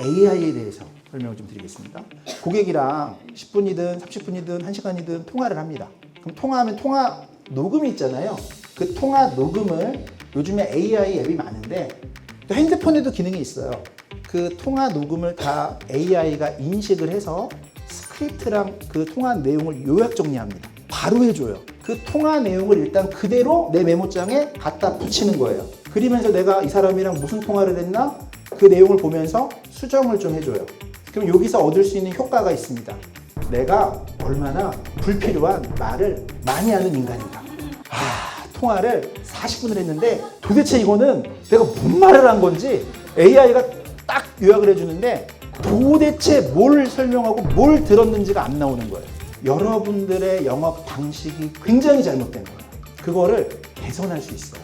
AI에 대해서 설명을 좀 드리겠습니다. 고객이랑 10분이든 30분이든 1시간이든 통화를 합니다. 그럼 통화하면 통화 녹음이 있잖아요. 그 통화 녹음을 요즘에 AI 앱이 많은데 또 핸드폰에도 기능이 있어요. 그 통화 녹음을 다 AI가 인식을 해서 스크립트랑 그 통화 내용을 요약 정리합니다. 바로 해줘요. 그 통화 내용을 일단 그대로 내 메모장에 갖다 붙이는 거예요. 그리면서 내가 이 사람이랑 무슨 통화를 했나 그 내용을 보면서 수정을 좀 해줘요. 그럼 여기서 얻을 수 있는 효과가 있습니다. 내가 얼마나 불필요한 말을 많이 하는 인간인가. 아, 통화를 40분을 했는데 도대체 이거는 내가 뭔 말을 한 건지 AI가 딱 요약을 해주는데 도대체 뭘 설명하고 뭘 들었는지가 안 나오는 거예요. 여러분들의 영업 방식이 굉장히 잘못된 거예요. 그거를 개선할 수 있어요.